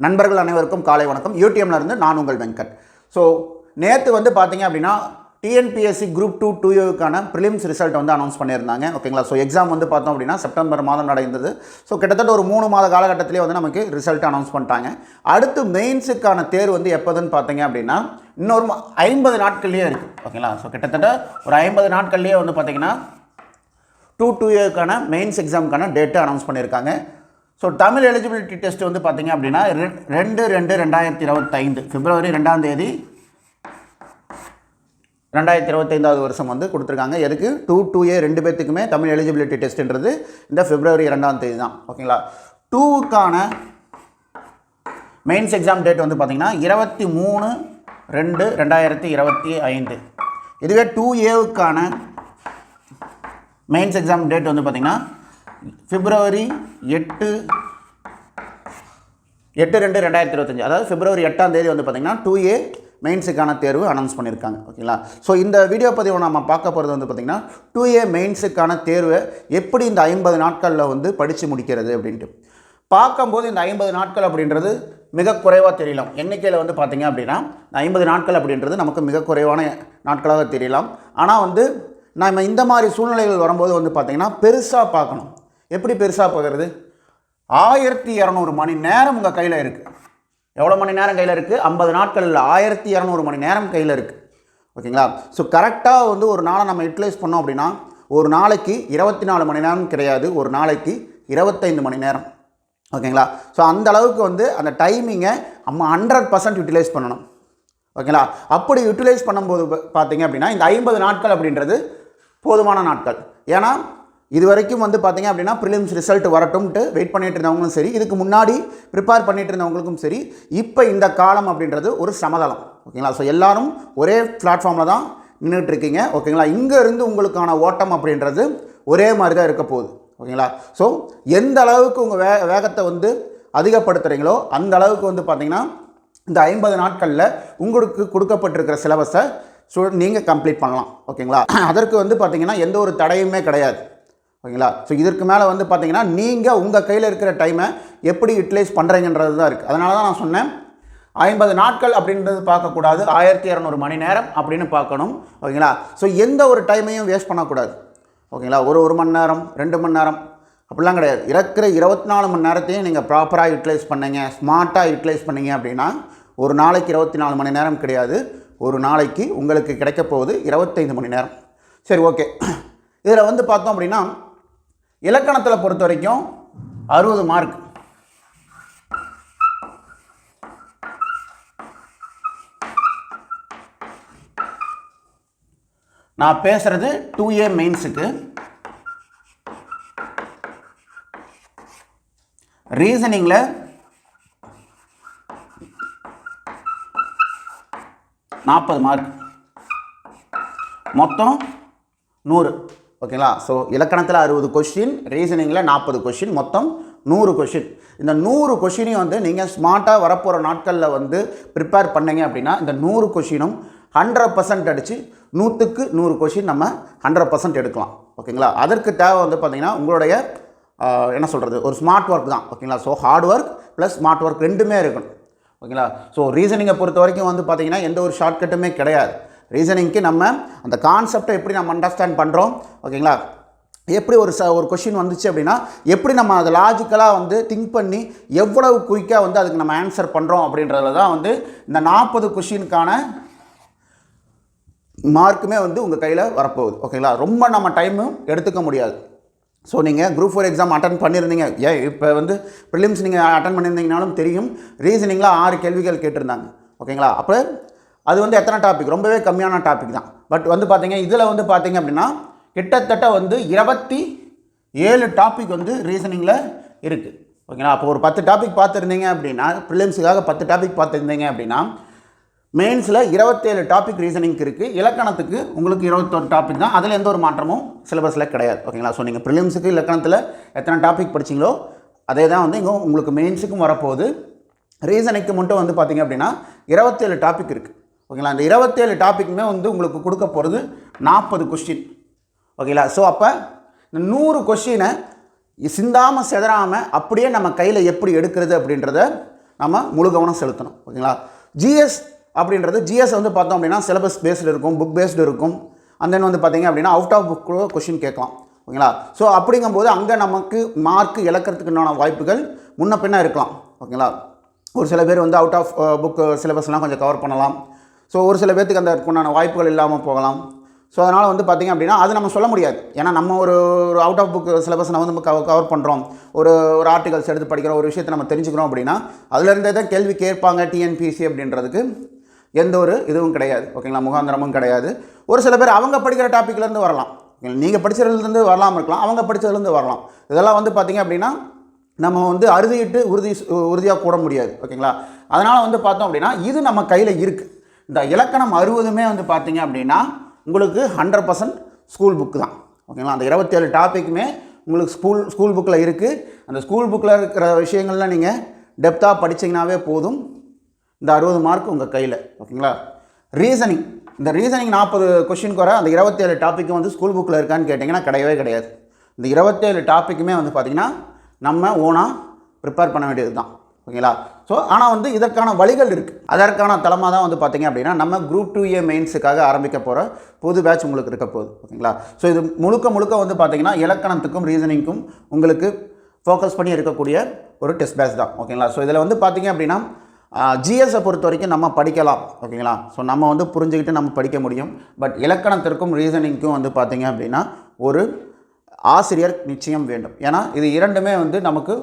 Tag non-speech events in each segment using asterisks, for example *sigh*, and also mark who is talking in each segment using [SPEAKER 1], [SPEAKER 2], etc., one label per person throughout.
[SPEAKER 1] நண்பர்கள் அனைவருக்கும் காலை வணக்கம். யூடிஎம்லேருந்து நான் உங்கள் வெங்கட். ஸோ நேற்று வந்து பார்த்தீங்க அப்படின்னா டிஎன்பிஎஸ்சி குரூப் டூ டூ யூக்கான ப்ரிலிம்ஸ் ரிசல்ட் வந்து அனௌன்ஸ் பண்ணியிருந்தாங்க. ஓகேங்களா ஸோ எக்ஸாம் வந்து பார்த்தோம் அப்படின்னா செப்டம்பர் மாதம் நடந்தது. ஸோ கிட்டத்தட்ட ஒரு மூணு மாத காலகட்டத்திலே வந்து நமக்கு ரிசல்ட் அனௌன்ஸ் பண்ணிட்டாங்க. அடுத்து மெயின்ஸுக்கான தேர்வு வந்து எப்போதுன்னு பார்த்தீங்க அப்படின்னா இன்னொரு ஐம்பது நாட்கள்லேயே இருக்குது ஓகேங்களா ஸோ கிட்டத்தட்ட ஒரு ஐம்பது நாட்கள்லேயே வந்து பார்த்தீங்கன்னா டூ டூ இயர்க்கான மெயின்ஸ் எக்ஸாமுக்கான டேட்டு அனௌன்ஸ் பண்ணியிருக்காங்க. ஸோ தமிழ் எலிஜிபிலிட்டி டெஸ்ட் வந்து பார்த்தீங்க அப்படின்னா ரெ- ரெண்டு ரெண்டு ரெண்டாயிரத்தி இருபத்தைந்து பிப்ரவரி ரெண்டாம் தேதி ரெண்டாயிரத்தி இருபத்தைந்தாவது வருஷம் வந்து கொடுத்துருக்காங்க. எதுக்கு? டூ டூ ஏ ரெண்டு பேர்த்துக்குமே தமிழ் எலிஜிபிலிட்டி டெஸ்ட்ன்றது இந்த பிப்ரவரி ரெண்டாம் தேதி தான். ஓகேங்களா? டூவுக்கான மெயின்ஸ் எக்ஸாம் டேட் வந்து பார்த்தீங்கன்னா இருபத்தி மூணு ரெண்டு ரெண்டாயிரத்தி இருபத்தி ஐந்து இதுவே டூ ஏவுக்கான மெயின்ஸ் எக்ஸாம் டேட் வந்து பார்த்தீங்கன்னா பிப்ரவரி எட்டு எட்டு ரெண்டு ரெண்டாயிரத்தி இருபத்தஞ்சி. அதாவது பிப்ரவரி எட்டாம் தேதி வந்து பார்த்திங்கன்னா டூ ஏ மெயின்ஸுக்கான தேர்வு அனௌன்ஸ் பண்ணியிருக்காங்க. ஓகேங்களா? ஸோ இந்த வீடியோ பதிவை நம்ம பார்க்க போகிறது வந்து பார்த்திங்கன்னா டூ ஏ மெயின்ஸுக்கான தேர்வை எப்படி இந்த ஐம்பது நாட்களில் வந்து படித்து முடிக்கிறது அப்படின்ட்டு. பார்க்கும்போது இந்த ஐம்பது நாட்கள் அப்படின்றது மிக குறைவாக தெரியலாம். எண்ணிக்கையில் வந்து பார்த்திங்க அப்படின்னா இந்த ஐம்பது நாட்கள் அப்படின்றது நமக்கு மிக குறைவான நாட்களாக தெரியலாம். ஆனால் வந்து நம்ம இந்த மாதிரி சூழ்நிலைகள் வரும்போது வந்து பார்த்திங்கன்னா பெருசாக பார்க்கணும். எப்படி பெருசாக போகிறது? ஆயிரத்தி இரநூறு மணி நேரம் உங்கள் கையில் இருக்குது எவ்வளோ மணி நேரம் கையில் இருக்குது ஐம்பது நாட்கள் இல்லை ஆயிரத்தி இரநூறு மணி நேரம் கையில் இருக்குது ஓகேங்களா? ஸோ கரெக்டாக வந்து ஒரு நாளை நம்ம யூட்டிலைஸ் பண்ணோம் அப்படின்னா ஒரு நாளைக்கு இருபத்தி நாலு மணி நேரம் கிடையாது. ஒரு நாளைக்கு இருபத்தைந்து மணி நேரம். ஓகேங்களா? ஸோ அந்த அளவுக்கு வந்து அந்த டைமிங்கை நம்ம ஹண்ட்ரட் பர்சன்ட் யூட்டிலைஸ் பண்ணணும். ஓகேங்களா? அப்படி யூட்டிலைஸ் பண்ணும்போது பார்த்தீங்க அப்படின்னா இந்த ஐம்பது நாட்கள் அப்படின்றது போதுமான நாட்கள். ஏன்னா இது வரைக்கும் வந்து பார்த்தீங்க அப்படின்னா ப்ரிலிம்ஸ் ரிசல்ட் வரட்டும்ட்டு வெயிட் பண்ணிட்டு இருந்தவங்களும் சரி இதுக்கு முன்னாடி ப்ரிப்பேர் பண்ணிட்டு இருந்தவங்களுக்கும் சரி இப்போ இந்த காலம் அப்படின்றது ஒரு சமதளம். ஓகேங்களா? ஸோ எல்லாரும் ஒரே பிளாட்ஃபார்மில் தான் நின்றுட்டு இருக்கீங்க ஓகேங்களா? இங்கேருந்து உங்களுக்கான ஓட்டம் அப்படின்றது ஒரே மாதிரி தான் இருக்க போகுது. ஓகேங்களா? ஸோ எந்த அளவுக்கு உங்கள் வே வேகத்தை வந்து அதிகப்படுத்துகிறீங்களோ அந்த அளவுக்கு வந்து பார்த்தீங்கன்னா இந்த ஐம்பது நாட்களில் உங்களுக்கு கொடுக்கப்பட்டிருக்கிற சிலபஸை சு நீங்கள் கம்ப்ளீட் பண்ணலாம். ஓகேங்களா? *clears throat* அதற்கு வந்து பார்த்தீங்கன்னா எந்த ஒரு தடையுமே கிடையாது. ஓகேங்களா? ஸோ இதற்கு மேலே வந்து பார்த்தீங்கன்னா நீங்கள் உங்கள் கையில் இருக்கிற டைமை எப்படி யூட்டிலைஸ் பண்ணுறீங்கன்றது தான் இருக்குது அதனால தான் நான் சொன்னேன். ஐம்பது நாட்கள் அப்படின்றது பார்க்கக்கூடாது. ஆயிரத்தி இரநூறு மணி நேரம் அப்படின்னு பார்க்கணும். ஓகேங்களா? ஸோ எந்த ஒரு டைமையும் வேஸ்ட் பண்ணக்கூடாது. ஓகேங்களா? ஒரு ஒரு மணி நேரம் ரெண்டு மணி நேரம் அப்படிலாம் கிடையாது. இருக்கிற இருபத்தி நாலு மணி நேரத்தையும் நீங்கள் ப்ராப்பராக யூட்டிலைஸ் பண்ணீங்க ஸ்மார்ட்டாக யூட்டிலைஸ் பண்ணீங்க அப்படின்னா ஒரு நாளைக்கு இருபத்தி நாலு மணி நேரம் கிடையாது. ஒரு நாளைக்கு உங்களுக்கு கிடைக்க போகுது இருபத்தைந்து மணி நேரம். சரி ஓகே. இதில் வந்து பார்த்தோம் அப்படின்னா இலக்கணத்தில் பொறுத்த வரைக்கும் அறுபது மார்க் நான் பேசுகிறது டூ ஏ மெயின்ஸுக்கு ரீசனிங்கில் நாற்பது மார்க் மொத்தம் நூறு. ஓகேங்களா? ஸோ இலக்கணத்தில் அறுபது கொஷின் ரீசனிங்கில் நாற்பது கொஷின் மொத்தம் நூறு கொஷின் இந்த நூறு கொஷினையும் வந்து நீங்கள் ஸ்மார்ட்டாக வரப்போகிற நாட்களில் வந்து ப்ரிப்பேர் பண்ணீங்க அப்படின்னா இந்த நூறு கொஷினும் ஹண்ட்ரட் பர்சன்ட் அடித்து நூற்றுக்கு நூறு கொஷின் நம்ம ஹண்ட்ரட் பர்சன்ட் எடுக்கலாம். ஓகேங்களா? அதற்கு தேவை வந்து பார்த்திங்கன்னா உங்களுடைய என்ன சொல்கிறது ஒரு ஸ்மார்ட் ஒர்க் தான். ஓகேங்களா? So hard work plus smart work ரெண்டுமே இருக்கணும். ஓகேங்களா? ஸோ ரீசனிங்கை பொறுத்த வரைக்கும் வந்து பார்த்தீங்கன்னா எந்த ஒரு ஷார்ட்கட்டுமே கிடையாது. ரீசனிங்க்கு நம்ம அந்த கான்செப்டை எப்படி நம்ம அண்டர்ஸ்டாண்ட் பண்ணுறோம் ஓகேங்களா? எப்படி ஒரு ச ஒரு கொஷின் வந்துச்சு அப்படின்னா எப்படி நம்ம அதை லாஜிக்கலாக வந்து திங்க் பண்ணி எவ்வளவு குயிக்காக வந்து அதுக்கு நம்ம ஆன்சர் பண்ணுறோம் அப்படின்றதுல தான் வந்து இந்த நாற்பது கொஷினுக்கான மார்க்குமே வந்து உங்கள் கையில் வரப்போகுது. ஓகேங்களா? ரொம்ப நம்ம டைமும் எடுத்துக்க முடியாது. ஸோ நீங்கள் குரூப் ஃபோர் எக்ஸாம் அட்டன் பண்ணியிருந்தீங்க. ஏன் இப்போ வந்து ப்ரிலிம்ஸ் நீங்கள் அட்டன் பண்ணியிருந்தீங்கனாலும் தெரியும். ரீசனிங்கில் ஆறு கேள்விகள் கேட்டிருந்தாங்க. ஓகேங்களா? அப்போ அது வந்து எத்தனை டாபிக் ரொம்பவே கம்மியான டாபிக் தான். பட் வந்து பார்த்தீங்க இதில் வந்து பார்த்தீங்க அப்படின்னா கிட்டத்தட்ட வந்து இருபத்தி ஏழு டாபிக் வந்து ரீசனிங்கில் இருக்குது ஓகேங்களா அப்போ ஒரு பத்து டாபிக் பார்த்துருந்தீங்க அப்படின்னா ப்ரிலிம்ஸுக்காக பத்து டாபிக் பார்த்துருந்தீங்க அப்படின்னா மெயின்ஸில் இருபத்தேழு டாபிக் ரீசனிங்க்கு இருக்குது இலக்கணத்துக்கு உங்களுக்கு இருபத்தொரு டாபிக் தான். அதில் எந்த ஒரு மாற்றமும் சிலபஸில் கிடையாது. ஓகேங்களா ஸோ நீங்கள் ப்ரிலிம்ஸுக்கு இலக்கணத்தில் எத்தனை டாபிக் படிச்சீங்களோ அதே தான் வந்து இங்கே உங்களுக்கு மெயின்ஸுக்கும் வரப்போகுது. ரீசனிங்க்கு மட்டும் வந்து பார்த்தீங்க அப்படின்னா இருபத்தேழு டாபிக் இருக்குது ஓகேங்களா? அந்த இருபத்தேழு டாப்பிக்குமே வந்து உங்களுக்கு கொடுக்க போகிறது நாற்பது கொஸ்டின் ஓகேங்களா? ஸோ அப்போ இந்த நூறு கொஷினை சிந்தாமல் செதறாமல் அப்படியே நம்ம கையில் எப்படி எடுக்கிறது அப்படின்றத நம்ம முழு கவனம் செலுத்தணும். ஓகேங்களா? ஜிஎஸ் அப்படின்றது ஜிஎஸ் வந்து பார்த்தோம் அப்படின்னா சிலபஸ் பேஸ்டு இருக்கும் புக் பேஸ்டு இருக்கும். அந்த தென் வந்து பார்த்தீங்க அப்படின்னா அவுட் ஆஃப் புக் கொஷின் கேட்கலாம். ஓகேங்களா? ஸோ அப்படிங்கும்போது அங்கே நமக்கு மார்க் இழக்கிறதுக்குண்டான வாய்ப்புகள் முன்ன பின்ன இருக்கலாம். ஓகேங்களா? ஒரு சில பேர் வந்து அவுட் ஆஃப் புக் சிலபஸ்லாம் கொஞ்சம் கவர் பண்ணலாம். ஸோ ஒரு சில பேர்த்துக்கு அந்த உண்டான வாய்ப்புகள் இல்லாமல் போகலாம். ஸோ அதனால் வந்து பார்த்திங்க அப்படின்னா அது நம்ம சொல்ல முடியாது. ஏன்னா நம்ம ஒரு ஒரு அவுட் ஆஃப் புக் சிலபஸ் நம்ம வந்து கவர் கவர் பண்ணுறோம் ஒரு ஒரு ஆர்டிகல்ஸ் எடுத்து படிக்கிறோம் ஒரு விஷயத்தை நம்ம தெரிஞ்சுக்கிறோம் அப்படின்னா அதுலேருந்தே தான் கேள்வி கேட்பாங்க டிஎன்பிசி அப்படின்றதுக்கு எந்த ஒரு இதுவும் கிடையாது. ஓகேங்களா முகாந்திரமும் கிடையாது. ஒரு சில பேர் அவங்க படிக்கிற டாப்பிக்லேருந்து வரலாம். நீங்கள் படிச்சதுலேருந்து வரலாம் இருக்கலாம். அவங்க படித்ததுலேருந்து வரலாம். இதெல்லாம் வந்து பார்த்திங்க அப்படின்னா நம்ம வந்து அறுதியிட்டு உறுதி உறுதியாக கூட முடியாது. ஓகேங்களா அதனால் வந்து பார்த்தோம் அப்படின்னா இது நம்ம கையில் இருக்குது இந்த இலக்கணம் அறுபதுமே வந்து பார்த்தீங்க அப்படின்னா உங்களுக்கு ஹண்ட்ரட் பர்சன்ட் ஸ்கூல் புக்கு தான். ஓகேங்களா அந்த இருபத்தேழு டாப்பிக்குமே உங்களுக்கு ஸ்கூல் ஸ்கூல் புக்கில் இருக்குது அந்த ஸ்கூல் புக்கில் இருக்கிற விஷயங்கள்லாம் நீங்கள் டெப்த்தாக படிச்சீங்கன்னாவே போதும். இந்த அறுபது மார்க் உங்கள் கையில். ஓகேங்களா ரீசனிங் இந்த ரீசனிங் நாற்பது கொஷின் வர அந்த இருபத்தேழு டாப்பிக்கும் வந்து ஸ்கூல் புக்கில் இருக்கான்னு கேட்டிங்கன்னா கிடையவே கிடையாது. இந்த இருபத்தேழு டாப்பிக்குமே வந்து பார்த்திங்கன்னா நம்ம ஓனாக ப்ரிப்பேர் பண்ண வேண்டியது தான் ஓகேங்களா? ஸோ ஆனால் வந்து இதற்கான வழிகள் இருக்குது அதற்கான தளமாக தான் வந்து பார்த்திங்க அப்படின்னா நம்ம குரூப் டூ ஏ மெயின்ஸுக்காக ஆரம்பிக்க போகிற புது பேட்ச் உங்களுக்கு இருக்க போகுது. ஓகேங்களா? ஸோ இது முழுக்க முழுக்க வந்து பார்த்திங்கன்னா இலக்கணத்துக்கும் ரீசனிங்க்கும் உங்களுக்கு ஃபோக்கஸ் பண்ணி இருக்கக்கூடிய ஒரு டெஸ்ட் பேட்ச் தான். ஓகேங்களா? ஸோ இதில் வந்து பார்த்திங்க அப்படின்னா ஜிஎஸை பொறுத்த வரைக்கும் நம்ம படிக்கலாம். ஓகேங்களா? ஸோ நம்ம வந்து புரிஞ்சுக்கிட்டு நம்ம படிக்க முடியும். பட் இலக்கணத்திற்கும் ரீசனிங்க்கும் வந்து பார்த்திங்க அப்படின்னா ஒரு ஆசிரியர் நிச்சயம் வேண்டும். ஏன்னா இது இரண்டுமே வந்து நமக்கு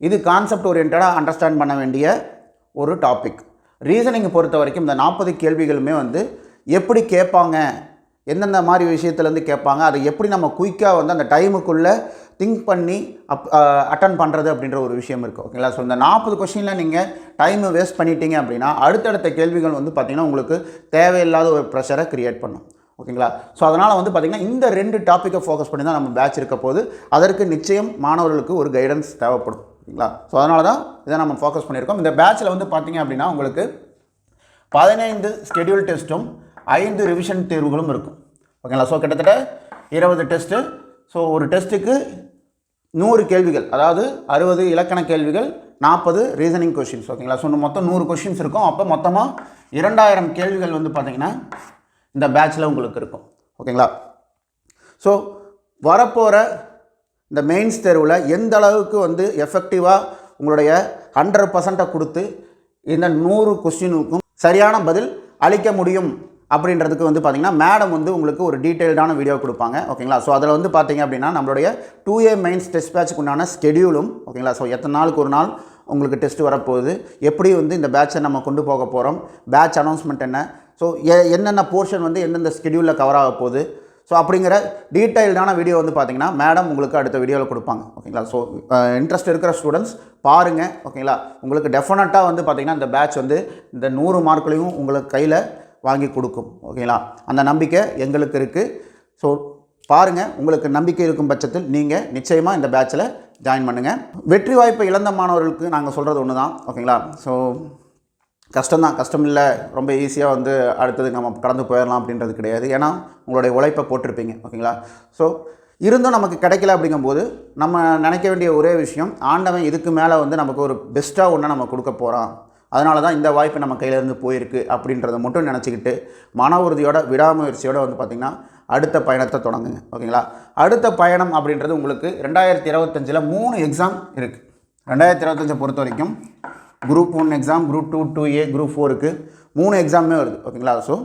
[SPEAKER 1] இது கான்செப்ட் ஓரியன்டாக அண்டர்ஸ்டாண்ட் பண்ண வேண்டிய ஒரு டாபிக் ரீசனிங்கை பொறுத்த வரைக்கும் இந்த நாற்பது கேள்விகளுமே வந்து எப்படி கேட்பாங்க எந்தெந்த மாதிரி விஷயத்துலேருந்து கேட்பாங்க அதை எப்படி நம்ம குயிக்காக வந்து அந்த டைமுக்குள்ளே திங்க் பண்ணி அப் அட்டன் பண்ணுறது அப்படின்ற ஒரு விஷயம் இருக்குது ஓகேங்களா ஸோ இந்த நாற்பது கொஷினில் நீங்கள் டைமை வேஸ்ட் பண்ணிட்டீங்க அப்படின்னா அடுத்தடுத்த கேள்விகள் வந்து பார்த்திங்கன்னா உங்களுக்கு தேவையில்லாத ஒரு ப்ரெஷரை க்ரியேட் பண்ணும். ஓகேங்களா ஸோ அதனால் வந்து பார்த்திங்கன்னா இந்த ரெண்டு டாப்பிக்கை ஃபோக்கஸ் பண்ணி தான் நம்ம பேட்ச் இருக்க போது அதற்கு நிச்சயம் மாணவர்களுக்கு ஒரு கைடன்ஸ் தேவைப்படும். ஓகேங்களா? ஸோ அதனால தான் இதை நம்ம ஃபோக்கஸ் பண்ணியிருக்கோம். இந்த பேட்சில் வந்து பார்த்திங்க அப்படின்னா உங்களுக்கு பதினைந்து ஸ்கெடியூல் டெஸ்ட்டும் ஐந்து ரிவிஷன் தேர்வுகளும் இருக்கும். ஓகேங்களா? ஸோ கிட்டத்தட்ட இருபது டெஸ்ட்டு ஸோ ஒரு டெஸ்ட்டுக்கு நூறு கேள்விகள் அதாவது அறுபது இலக்கண கேள்விகள் நாற்பது ரீசனிங் கொஷின்ஸ் ஓகேங்களா? ஸோ மொத்தம் நூறு கொஷின்ஸ் இருக்கும். அப்போ மொத்தமாக இரண்டாயிரம் கேள்விகள் வந்து பார்த்திங்கன்னா இந்த பேட்சில் உங்களுக்கு இருக்கும். ஓகேங்களா? ஸோ வரப்போகிற இந்த மெயின்ஸ் தேர்வில் எந்த அளவுக்கு வந்து எஃபெக்டிவாக உங்களுடைய ஹண்ட்ரட் பர்சண்ட்டை கொடுத்து இந்த நூறு கொஸ்டினுக்கும் சரியான பதில் அளிக்க முடியும் அப்படின்றதுக்கு வந்து பார்த்திங்கன்னா மேடம் வந்து உங்களுக்கு ஒரு டீட்டெயில்டான வீடியோ கொடுப்பாங்க. ஓகேங்களா ஸோ அதில் வந்து பார்த்திங்க அப்படின்னா நம்மளுடைய டூ ஏ மெயின்ஸ் டெஸ்ட் பேட்சுக்கு உண்டான ஸ்கெடியூலும் ஓகேங்களா ஸோ எத்தனை நாளுக்கு ஒரு நாள் உங்களுக்கு டெஸ்ட் வரப்போகுது? எப்படி வந்து இந்த பேட்சை நம்ம கொண்டு போக போகிறோம் பேட்ச் அனௌன்ஸ்மெண்ட் என்ன? ஸோ என்னென்ன போர்ஷன் வந்து எந்தெந்த ஸ்கெடியூலில் கவர் ஆக போகுது? ஸோ அப்படிங்கிற டீட்டெயில்டான வீடியோ வந்து பார்த்தீங்கன்னா மேடம் உங்களுக்கு அடுத்த வீடியோவில் கொடுப்பாங்க. ஓகேங்களா? ஸோ இன்ட்ரெஸ்ட் இருக்கிற ஸ்டூடெண்ட்ஸ் பாருங்கள் ஓகேங்களா? உங்களுக்கு டெஃபினட்டாக வந்து பார்த்தீங்கன்னா இந்த பேட்ச் வந்து இந்த நூறு மார்க்லையும் உங்களுக்கு கையில் வாங்கி கொடுக்கும். ஓகேங்களா? அந்த நம்பிக்கை எங்களுக்கு இருக்குது ஸோ பாருங்கள் உங்களுக்கு நம்பிக்கை இருக்கும் பட்சத்தில் நீங்கள் நிச்சயமாக இந்த பேட்சில் ஜாயின் பண்ணுங்கள் வெற்றி வாய்ப்பை இழந்த மாணவர்களுக்கு நாங்கள் சொல்கிறது ஒன்று தான் ஓகேங்களா? ஸோ கஷ்டம்தான். கஷ்டம் இல்லை. ரொம்ப ஈஸியாக வந்து அடுத்தது நம்ம கடந்து போயிடலாம் அப்படின்றது கிடையாது. ஏன்னா உங்களுடைய உழைப்பை போட்டிருப்பீங்க. ஓகேங்களா? ஸோ இருந்தும் நமக்கு கிடைக்கல அப்படிங்கும்போது நம்ம நினைக்க வேண்டிய ஒரே விஷயம் ஆண்டவன் இதுக்கு மேலே வந்து நமக்கு ஒரு பெஸ்ட்டாக ஒன்று நம்ம கொடுக்க போகிறான் அதனால தான் இந்த வாய்ப்பு நம்ம கையிலேருந்து போயிருக்கு அப்படின்றத மட்டும் நினச்சிக்கிட்டு மன உறுதியோட விடாமுயற்சியோடு வந்து பார்த்திங்கன்னா அடுத்த பயணத்தை தொடங்குங்க. ஓகேங்களா? அடுத்த பயணம் அப்படின்றது உங்களுக்கு ரெண்டாயிரத்தி இருபத்தஞ்சில் மூணு எக்ஸாம் இருக்குது ரெண்டாயிரத்தி இருபத்தஞ்சை பொறுத்த வரைக்கும் group one exam group two two A group ஃபோருக்கு மூணு எக்ஸாமே வருது ஓகேங்களா ஸோ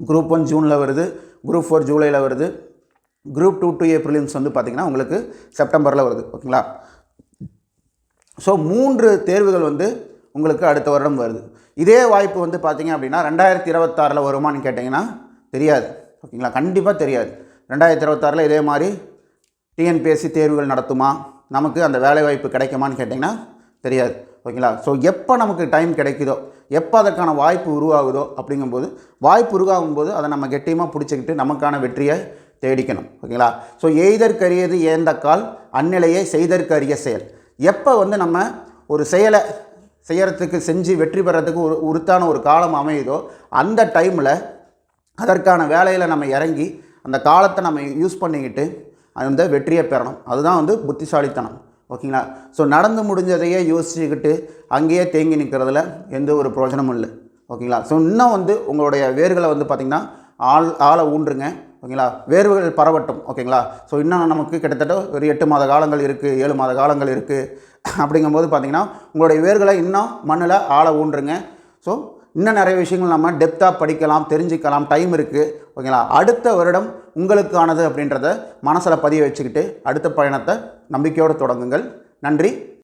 [SPEAKER 1] குரூப் ஒன் ஜூனில் வருது குரூப் ஃபோர் ஜூலையில் வருது group two two A prelims வந்து பார்த்திங்கன்னா உங்களுக்கு செப்டம்பரில் வருது ஓகேங்களா ஸோ மூன்று தேர்வுகள் வந்து உங்களுக்கு அடுத்த வருடம் வருது. இதே வாய்ப்பு வந்து பார்த்திங்க அப்படின்னா ரெண்டாயிரத்தி இருபத்தாறில் வருமானு கேட்டிங்கன்னா தெரியாது ஓகேங்களா கண்டிப்பாக தெரியாது. ரெண்டாயிரத்தி இருபத்தாறில் இதே மாதிரி டிஎன்பிஎஸ்சி தேர்வுகள் நடத்துமா? நமக்கு அந்த வேலைவாய்ப்பு கிடைக்குமான்னு கேட்டிங்கன்னா தெரியாது. ஓகேங்களா? ஸோ எப்போ நமக்கு டைம் கிடைக்குதோ எப்போ அதற்கான வாய்ப்பு உருவாகுதோ அப்படிங்கும்போது வாய்ப்பு உருவாகும் போது அதை நம்ம கெட்டியமாக பிடிச்சிக்கிட்டு நமக்கான வெற்றியை தேடிக்கணும். ஓகேங்களா? ஸோ எய்தற்கரியது ஏந்தக்கால் அந்நிலையை செய்தற்கரிய செயல். எப்போ வந்து நம்ம ஒரு செயலை செய்கிறதுக்கு செஞ்சு வெற்றி பெறத்துக்கு ஒரு உருத்தான ஒரு காலம் அமையுதோ அந்த டைமில் அதற்கான வேலையில் நம்ம இறங்கி அந்த காலத்தை நம்ம யூஸ் பண்ணிக்கிட்டு அந்த வெற்றியை பெறணும். அதுதான் வந்து புத்திசாலித்தனம். ஓகேங்களா? ஸோ நடந்து முடிஞ்சதையே யோசிச்சுக்கிட்டு அங்கேயே தேங்கி நிற்கிறதுல எந்த ஒரு பிரயோஜனமும் இல்லை. ஓகேங்களா? ஸோ இன்னும் வந்து உங்களுடைய வேர்களை வந்து பார்த்திங்கன்னா ஆள் ஆளை ஊன்றுங்க. ஓகேங்களா? வேர்வுகள் பரவட்டும். ஓகேங்களா? ஸோ இன்னும் நமக்கு கிட்டத்தட்ட ஒரு எட்டு மாத காலங்கள் இருக்குது ஏழு மாத காலங்கள் இருக்குது அப்படிங்கும்போது பார்த்திங்கன்னா உங்களுடைய வேர்களை இன்னும் மண்ணில் ஆளை ஊன்றுங்க. ஸோ இன்னும் நிறைய விஷயங்கள் நம்ம டெப்த்தாக படிக்கலாம் தெரிஞ்சுக்கலாம் டைம் இருக்குது ஓகேங்களா அடுத்த வருடம் உங்களுக்கானது அப்படின்றத மனசில் பதிய வச்சுக்கிட்டு அடுத்த பயணத்தை நம்பிக்கையோடு தொடங்குங்கள். நன்றி.